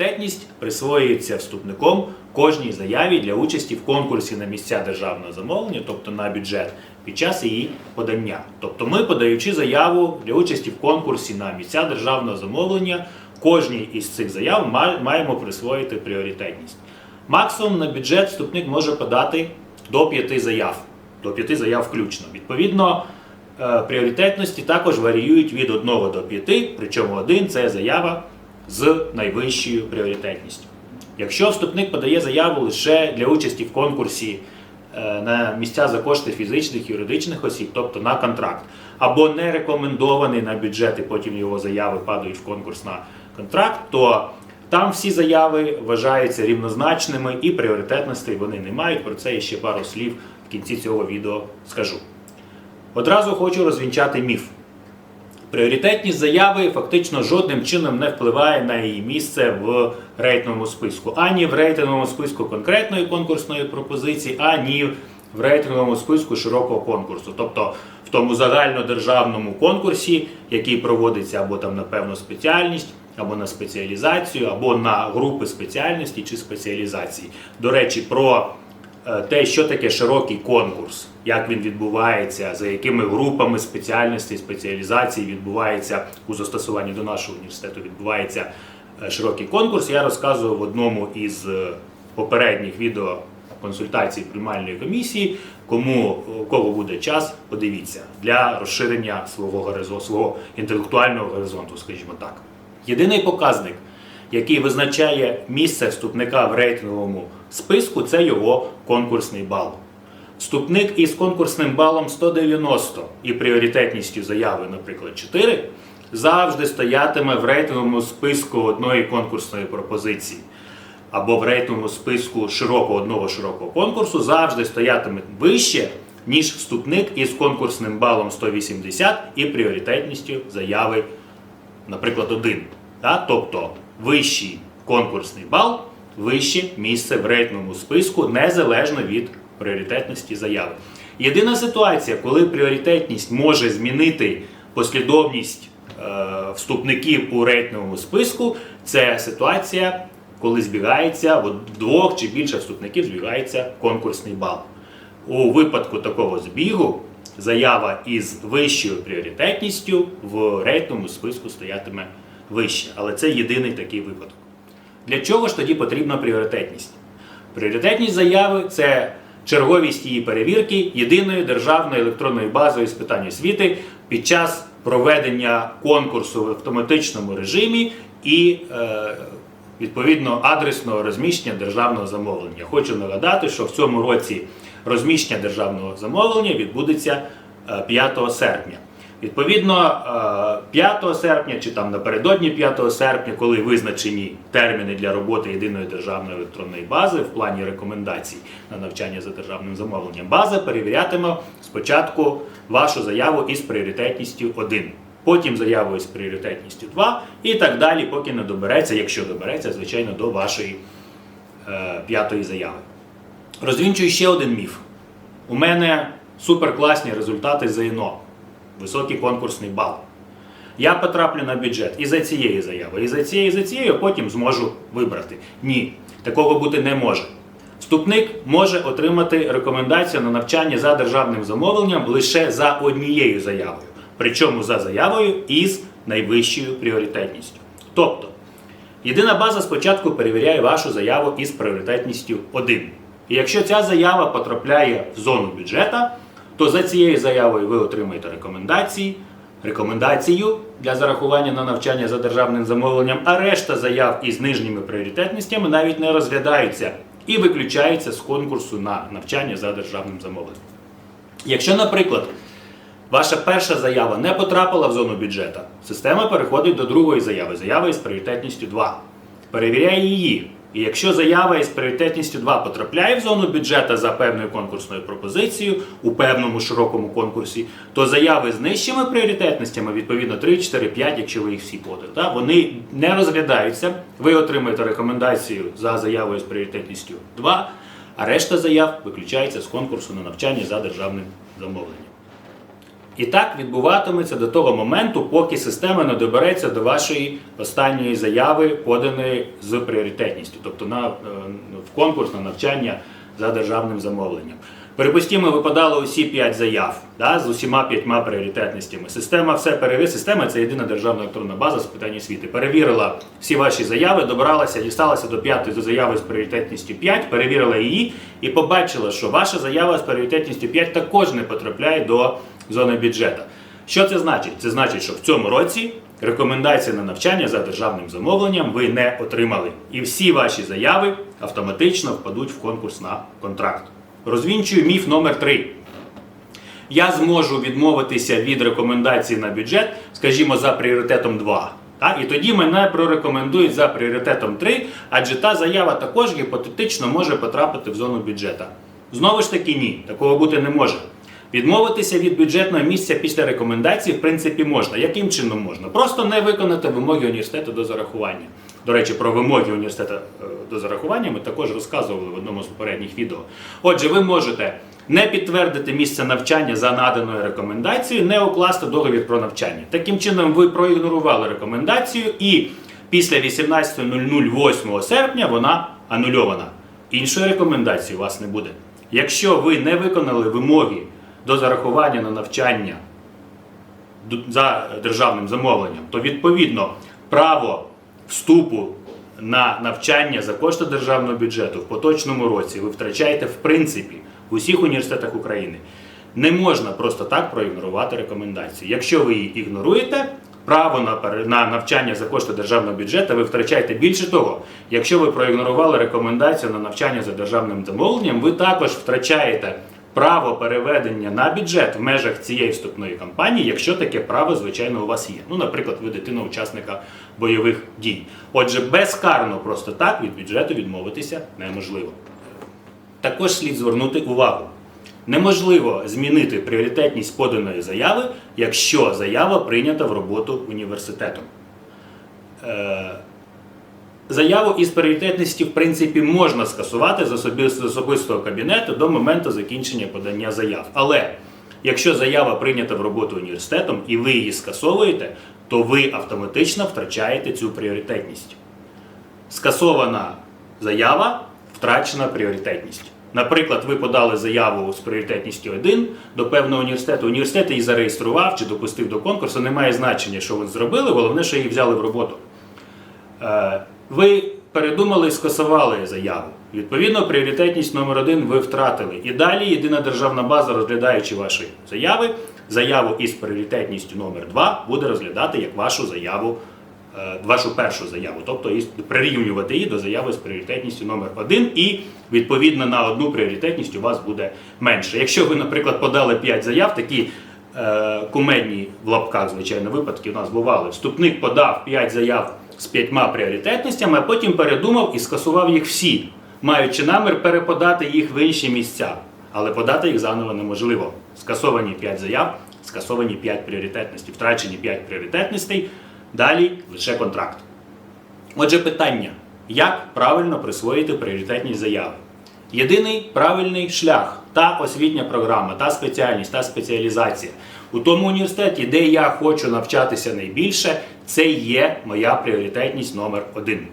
Пріоритетність присвоюється вступником кожній заяві для участі в конкурсі на місця державного замовлення, тобто на бюджет, під час її подання. Тобто ми, подаючи заяву для участі в конкурсі на місця державного замовлення, кожній із цих заяв маємо присвоїти пріоритетність. Максимум на бюджет вступник може подати до п'яти заяв, до п'яти заяв включно. Відповідно, е, пріоритетності також варіюють від 1 до 5, причому один це заява з найвищою пріоритетністю. Якщо вступник подає заяву лише для участі в конкурсі е, на місця за кошти фізичних і юридичних осіб, тобто на контракт, або не рекомендований на бюджет, і потім його заяви падають в конкурс на контракт, то там всі заяви вважаються рівнозначними і пріоритетностей вони не мають. Про це я ще пару слів в кінці цього відео скажу. Одразу хочу розвінчати міф. Пріоритетність заяви фактично жодним чином не впливає на її місце в рейтинговому списку. Ані в рейтинговому списку конкретної конкурсної пропозиції, ані в рейтинговому списку широкого конкурсу. Тобто в тому загальнодержавному конкурсі, який проводиться або там на певну спеціальність, або на спеціалізацію, або на групи спеціальності чи спеціалізації. До речі, про те, що таке широкий конкурс, як він відбувається, за якими групами спеціальностей, спеціалізацій відбувається у застосуванні до нашого університету, відбувається е, широкий конкурс. Я розказував в одному із е, попередніх відео консультацій приймальної комісії. Кому у кого буде час, подивіться для розширення свого горизонту, свого інтелектуального горизонту, скажімо так. Єдиний показник, який визначає місце вступника в рейтинговому списку, це його конкурсний бал. Вступник із конкурсним балом 190 і пріоритетністю заяви, наприклад, 4, завжди стоятиме в рейтинговому списку одної конкурсної пропозиції. Або в рейтинговому списку широкого одного широкого конкурсу завжди стоятиме вище, ніж вступник із конкурсним балом 180 і пріоритетністю заяви наприклад, один. Да? Тобто вищий конкурсний бал, вище місце в рейтинговому списку, незалежно від пріоритетності заяви. Єдина ситуація, коли пріоритетність може змінити послідовність е, вступників у рейтинговому списку, це ситуація, коли збігається в двох чи більше вступників збігається конкурсний бал. У випадку такого збігу заява із вищою пріоритетністю в рейтинговому списку стоятиме вище. Але це єдиний такий випадок. Для чого ж тоді потрібна пріоритетність? Пріоритетність заяви це черговість її перевірки єдиної державної електронної базою з питань освіти під час проведення конкурсу в автоматичному режимі і е, відповідно адресного розміщення державного замовлення. Хочу нагадати, що в цьому році розміщення державного замовлення відбудеться е, 5 серпня. Відповідно, е, 5 серпня чи там напередодні 5 серпня, коли визначені терміни для роботи єдиної державної електронної бази в плані рекомендацій на навчання за державним замовленням, база перевірятиме спочатку вашу заяву із пріоритетністю 1, потім заяву із пріоритетністю 2 і так далі, поки не добереться, якщо добереться, звичайно, до вашої е, п'ятої заяви. Розвінчую ще один міф. У мене суперкласні результати ЗНО, високий конкурсний бал. Я потраплю на бюджет і за цієї заяви, і за цією, і за цією, а потім зможу вибрати. Ні, такого бути не може. Вступник може отримати рекомендацію на навчання за державним замовленням лише за однією заявою, причому за заявою із найвищою пріоритетністю. Тобто, єдина база спочатку перевіряє вашу заяву із пріоритетністю 1. І якщо ця заява потрапляє в зону бюджета, то за цією заявою ви отримаєте рекомендації, рекомендацію для зарахування на навчання за державним замовленням, а решта заяв із нижніми пріоритетностями навіть не розглядаються і виключаються з конкурсу на навчання за державним замовленням. Якщо, наприклад, ваша перша заява не потрапила в зону бюджету, система переходить до другої заяви, заяви із пріоритетністю 2. Перевіряє її. І якщо заява із пріоритетністю 2 потрапляє в зону бюджету за певною конкурсною пропозицією у певному широкому конкурсі, то заяви з нижчими пріоритетностями, відповідно 3, 4, 5, якщо ви їх всі та, вони не розглядаються. Ви отримаєте рекомендацію за заявою з пріоритетністю 2, а решта заяв виключається з конкурсу на навчання за державним замовленням. І так відбуватиметься до того моменту, поки система не добереться до вашої останньої заяви, поданої з пріоритетністю, тобто на, е, в конкурс на навчання за державним замовленням. Припустімо, ви подали усі 5 заяв да, з усіма п'ятьма пріоритетностями. Система все перевірила. Система це єдина державна електронна база з питань освіти. Перевірила всі ваші заяви, добралася, дісталася до п'ятої заяви з пріоритетністю 5, перевірила її і побачила, що ваша заява з пріоритетністю 5 також не потрапляє до зони бюджету. Що це значить? Це значить, що в цьому році рекомендації на навчання за державним замовленням ви не отримали. І всі ваші заяви автоматично впадуть в конкурс на контракт. Розвінчую міф номер 3 я зможу відмовитися від рекомендацій на бюджет, скажімо, за пріоритетом 2. Так? І тоді мене прорекомендують за пріоритетом 3, адже та заява також гіпотетично може потрапити в зону бюджету. Знову ж таки, ні, такого бути не може. Відмовитися від бюджетного місця після рекомендацій, в принципі, можна. Яким чином можна? Просто не виконати вимоги університету до зарахування. До речі, про вимоги університету е, до зарахування ми також розказували в одному з попередніх відео. Отже, ви можете не підтвердити місце навчання за наданою рекомендацією, не укласти договір про навчання. Таким чином, ви проігнорували рекомендацію, і після 18.00 8 серпня вона анульована. Іншої рекомендації у вас не буде. Якщо ви не виконали вимоги до зарахування на навчання за державним замовленням, то відповідно право вступу на навчання за кошти державного бюджету в поточному році ви втрачаєте в принципі в усіх університетах України. Не можна просто так проігнорувати рекомендації. Якщо ви її ігноруєте, право на, навчання за кошти державного бюджету ви втрачаєте більше того. Якщо ви проігнорували рекомендацію на навчання за державним замовленням, ви також втрачаєте право переведення на бюджет в межах цієї вступної кампанії, якщо таке право, звичайно, у вас є. Ну, наприклад, ви дитина учасника бойових дій. Отже, безкарно просто так від бюджету відмовитися неможливо. Також слід звернути увагу. Неможливо змінити пріоритетність поданої заяви, якщо заява прийнята в роботу університетом. Е, Заяву із пріоритетності, в принципі, можна скасувати з особистого кабінету до моменту закінчення подання заяв. Але якщо заява прийнята в роботу університетом і ви її скасовуєте, то ви автоматично втрачаєте цю пріоритетність. Скасована заява, втрачена пріоритетність. Наприклад, ви подали заяву з пріоритетністю 1 до певного університету. Університет її зареєстрував чи допустив до конкурсу. Немає значення, що ви зробили. Головне, що її взяли в роботу. Ви передумали і скасували заяву. Відповідно, пріоритетність номер один ви втратили. І далі єдина державна база, розглядаючи ваші заяви, заяву із пріоритетністю номер 2 буде розглядати як вашу заяву, е, вашу першу заяву, тобто прирівнювати її до заяви з пріоритетністю номер 1 і відповідно на одну пріоритетність у вас буде менше. Якщо ви, наприклад, подали 5 заяв, такі кумедні в лапках, звичайно, випадки у нас бували. Вступник подав 5 заяв з п'ятьма пріоритетностями, а потім передумав і скасував їх всі, маючи намір переподати їх в інші місця. Але подати їх заново неможливо. Скасовані 5 заяв, скасовані 5 пріоритетностей, втрачені 5 пріоритетностей, далі лише контракт. Отже, питання: як правильно присвоїти пріоритетність заяви? Єдиний правильний шлях та освітня програма, та спеціальність, та спеціалізація. У тому університеті, де я хочу навчатися найбільше, це є моя пріоритетність номер один.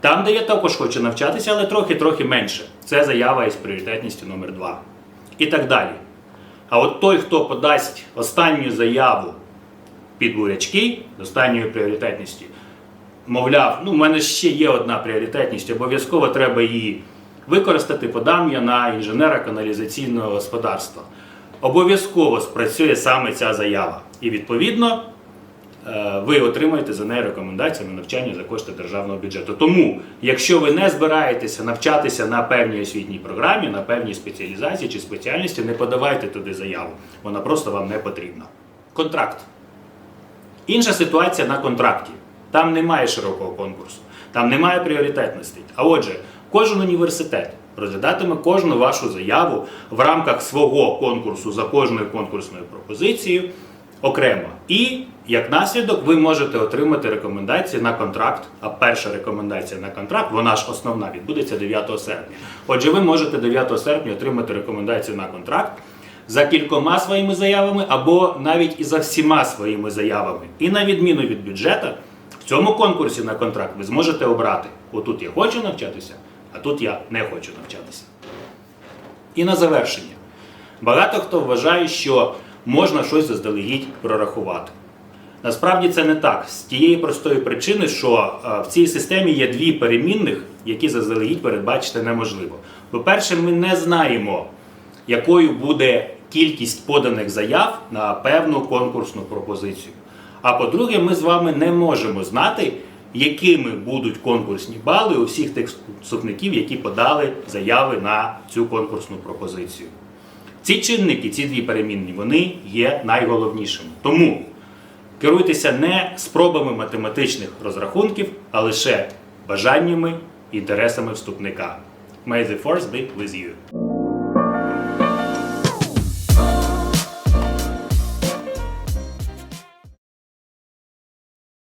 Там, де я також хочу навчатися, але трохи-трохи менше. Це заява із пріоритетністю номер 2 І так далі. А от той, хто подасть останню заяву під бурячки з останньою пріоритетністю, мовляв, ну, в мене ще є одна пріоритетність, обов'язково треба її використати, подам я на інженера каналізаційного господарства. Обов'язково спрацює саме ця заява. І відповідно е, ви отримаєте за неї рекомендації на навчання за кошти державного бюджету. Тому, якщо ви не збираєтеся навчатися на певній освітній програмі, на певній спеціалізації чи спеціальності, не подавайте туди заяву. Вона просто вам не потрібна. Контракт. Інша ситуація на контракті. Там немає широкого конкурсу, там немає пріоритетностей. А отже, кожен університет розглядатиме кожну вашу заяву в рамках свого конкурсу за кожною конкурсною пропозицією окремо. І як наслідок ви можете отримати рекомендації на контракт. А перша рекомендація на контракт, вона ж основна, відбудеться 9 серпня. Отже, ви можете 9 серпня отримати рекомендацію на контракт за кількома своїми заявами або навіть і за всіма своїми заявами. І на відміну від бюджету, в цьому конкурсі на контракт ви зможете обрати: отут я хочу навчатися, а тут я не хочу навчатися. І на завершення. Багато хто вважає, що можна щось заздалегідь прорахувати. Насправді це не так. З тієї простої причини, що е, в цій системі є дві перемінних, які заздалегідь передбачити неможливо. По-перше, ми не знаємо, якою буде кількість поданих заяв на певну конкурсну пропозицію. А по-друге, ми з вами не можемо знати, якими будуть конкурсні бали у всіх тих вступників, які подали заяви на цю конкурсну пропозицію. Ці чинники, ці дві перемінні, вони є найголовнішими. Тому керуйтеся не спробами математичних розрахунків, а лише бажаннями і інтересами вступника. May the force be with you.